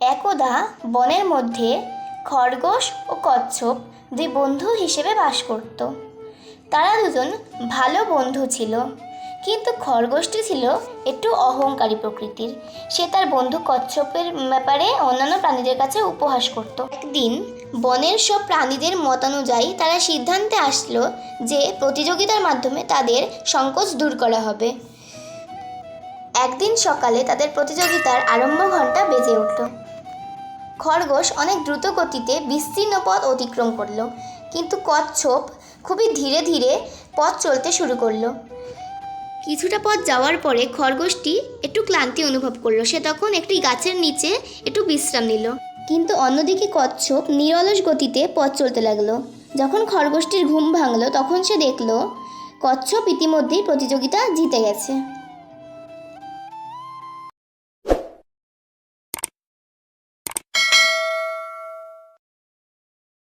একদা বনের মধ্যে খরগোশ ও কচ্ছপ দুই বন্ধু হিসেবে বাস করত। তারা দুজন ভালো বন্ধু ছিল, কিন্তু খরগোশটি ছিল একটু অহংকারী প্রকৃতির। সে তার বন্ধু কচ্ছপের ব্যাপারে অন্যান্য প্রাণীদের কাছে উপহাস করত। একদিন বনের সব প্রাণীদের মতানুযায়ী তারা সিদ্ধান্তে আসলো যে প্রতিযোগিতার মাধ্যমে তাদের সংকোচ দূর করা হবে। একদিন সকালে তাদের প্রতিযোগিতার আরম্ভ খরগোশ অনেক দ্রুত গতিতে বিস্তীর্ণ পথ অতিক্রম করল, কিন্তু কচ্ছপ খুবই ধীরে ধীরে পথ চলতে শুরু করল। কিছুটা পথ যাওয়ার পরে খরগোশটি একটু ক্লান্তি অনুভব করল। সে তখন একটি গাছের নিচে একটু বিশ্রাম নিল। কিন্তু অন্যদিকে কচ্ছপ নিরলস গতিতে পথ চলতে লাগল। যখন খরগোশটির ঘুম ভাঙলো, তখন সে দেখল, কচ্ছপ ইতিমধ্যেই প্রতিযোগিতা জিতে গেছে।